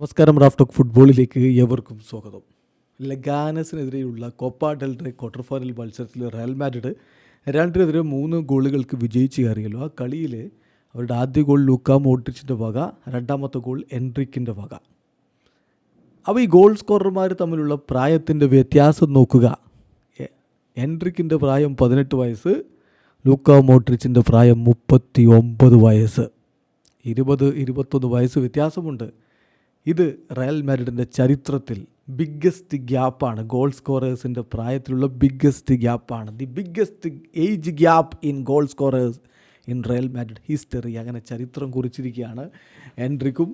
നമസ്കാരം റാഫ്റ്റോക്ക് ഫുട്ബോളിലേക്ക് ഏവർക്കും സ്വാഗതം. ലഗാനസിനെതിരെയുള്ള Copa del Rey quarter final മത്സരത്തിൽ റയൽ മാഡ്രിഡ് രണ്ടിനെതിരെ മൂന്ന് ഗോളുകൾക്ക് വിജയിച്ച് കയറിയല്ലോ. ആ കളിയിൽ അവരുടെ ആദ്യ ഗോൾ ലൂക്ക മോഡ്രിച്ചിന്റെ വക രണ്ടാമത്തെ ഗോൾ എൻട്രിക്കിന്റെ വക. അപ്പോൾ ഈ ഗോൾ സ്കോറർമാർ തമ്മിലുള്ള പ്രായത്തിന്റെ വ്യത്യാസം നോക്കുക. എൻട്രിക്കിന്റെ പ്രായം പതിനെട്ട് വയസ്സ് ലൂക്ക മോഡ്രിച്ചിന്റെ പ്രായം മുപ്പത്തി ഒമ്പത് വയസ്സ്. ഇരുപത് ഇരുപത്തൊന്ന് വയസ്സ് വ്യത്യാസമുണ്ട്. ഇത് റയൽ മാഡ്രിഡിന്റെ ചരിത്രത്തിൽ ബിഗ്ഗസ്റ്റ് ഗ്യാപ്പാണ് ഗോൾ സ്കോറേഴ്സിന്റെ പ്രായത്തിലുള്ള biggest ഗ്യാപ്പാണ് the biggest age gap in goal scorers in Real Madrid history അങ്ങനെ ചരിത്രം കുറിച്ചിരിക്കുകയാണ് എൻട്രിക്കും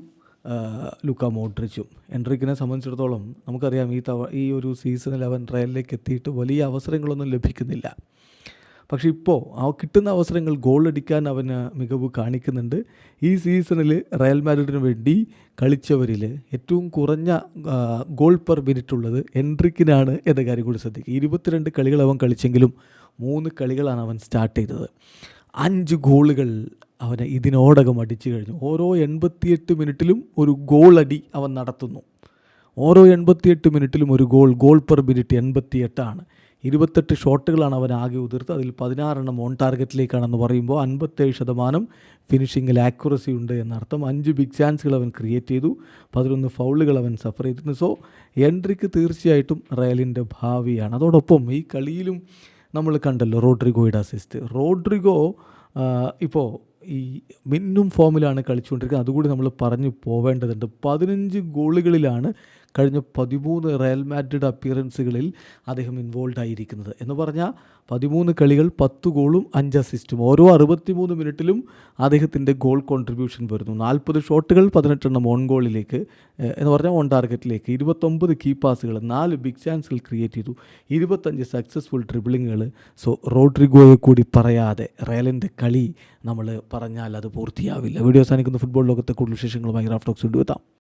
ലുക്ക മോഡ്രിച്ചും. എൻട്രിക്കിനെ സംബന്ധിച്ചിടത്തോളം നമുക്കറിയാം ഈ തവ ഈ ഒരു സീസണിൽ അവൻ റയലിലേക്ക് എത്തിയിട്ട് വലിയ അവസരങ്ങളൊന്നും ലഭിക്കുന്നില്ല. പക്ഷേ ഇപ്പോൾ ആ കിട്ടുന്ന അവസരങ്ങൾ ഗോൾ അടിക്കാൻ അവന് മികവ് കാണിക്കുന്നുണ്ട്. ഈ സീസണിൽ റയൽ മാഡ്രിഡിന് വേണ്ടി കളിച്ചവരിൽ ഏറ്റവും കുറഞ്ഞ ഗോൾ പെർ മിനിറ്റ് ഉള്ളത് എൻട്രിക്കിനാണ് എന്ന കാര്യം കൂടി ശ്രദ്ധിക്കുക. ഇരുപത്തിരണ്ട് കളികൾ അവൻ കളിച്ചെങ്കിലും മൂന്ന് കളികളാണ് അവൻ സ്റ്റാർട്ട് ചെയ്തത്. അഞ്ച് ഗോളുകൾ അവന് ഇതിനോടകം അടിച്ചു കഴിഞ്ഞു. ഓരോ എൺപത്തിയെട്ട് മിനിറ്റിലും ഒരു ഗോൾ അടി അവൻ നടത്തുന്നു. ഓരോ എൺപത്തിയെട്ട് മിനിറ്റിലും ഒരു ഗോൾ ഗോൾ പെർ മിനിറ്റ് എൺപത്തിയെട്ടാണ്. ഇരുപത്തെട്ട് ഷോട്ടുകളാണ് അവൻ ആകെ ഉതിർത്ത് അതിൽ പതിനാറെണ്ണം ഓൺ ടാർഗറ്റിലേക്കാണെന്ന് പറയുമ്പോൾ അൻപത്തേഴ് ശതമാനം ഫിനിഷിങ്ങിൽ ആക്യുറസി ഉണ്ട് എന്നർത്ഥം. അഞ്ച് ബിഗ് ചാൻസുകൾ അവൻ ക്രിയേറ്റ് ചെയ്തു. പതിനൊന്ന് ഫൗളുകൾ അവൻ സഫർ ചെയ്തിരുന്നു. സോ എൻട്രിക്ക് തീർച്ചയായിട്ടും റയലിന്റെ ഭാവിയാണ്. അതോടൊപ്പം ഈ കളിയിലും നമ്മൾ കണ്ടല്ലോ റോഡ്രിഗോയുടെ അസിസ്റ്റ് റോഡ്രിഗോ ഇപ്പോൾ ഈ മിന്നും ഫോമിലാണ് കളിച്ചുകൊണ്ടിരിക്കുന്നത്. അതുകൂടി നമ്മൾ പറഞ്ഞു പോവേണ്ടതുണ്ട്. പതിനഞ്ച് ഗോളുകളിലാണ് കഴിഞ്ഞ പതിമൂന്ന് റയൽ മാഡ്രിഡ് അപ്പിയറൻസുകളിൽ അദ്ദേഹം ഇൻവോൾവ് ആയിരിക്കുന്നത്. എന്ന് പറഞ്ഞാൽ പതിമൂന്ന് കളികൾ പത്ത് ഗോളും അഞ്ച് അസിസ്റ്റും. ഓരോ അറുപത്തിമൂന്ന് മിനിറ്റിലും അദ്ദേഹത്തിന്റെ ഗോൾ കോൺട്രിബ്യൂഷൻ വരുന്നു. നാൽപ്പത് ഷോട്ടുകൾ പതിനെട്ടെണ്ണം ഓൺ ഗോളിലേക്ക് എന്ന് പറഞ്ഞാൽ ഓൺ ടാർഗറ്റിലേക്ക്. ഇരുപത്തൊമ്പത് കീ പാസുകൾ നാല് ബിഗ് ചാൻസുകൾ ക്രിയേറ്റ് ചെയ്തു. ഇരുപത്തഞ്ച് സക്സസ്ഫുൾ ട്രിബിളിങ്ങുകൾ സോ റോഡ്രിഗോയെ കൂടി പറയാതെ റയലിന്റെ കളി നമ്മൾ പറഞ്ഞാൽ അത് പൂർത്തിയാവില്ല. വീഡിയോ അവസാനിക്കുന്ന. ഫുട്ബോൾ ലോകത്തെ കൂടുതൽ വിശേഷങ്ങളുമായി റാഫ്റ്റോക്സ് കൊണ്ടുവെത്താം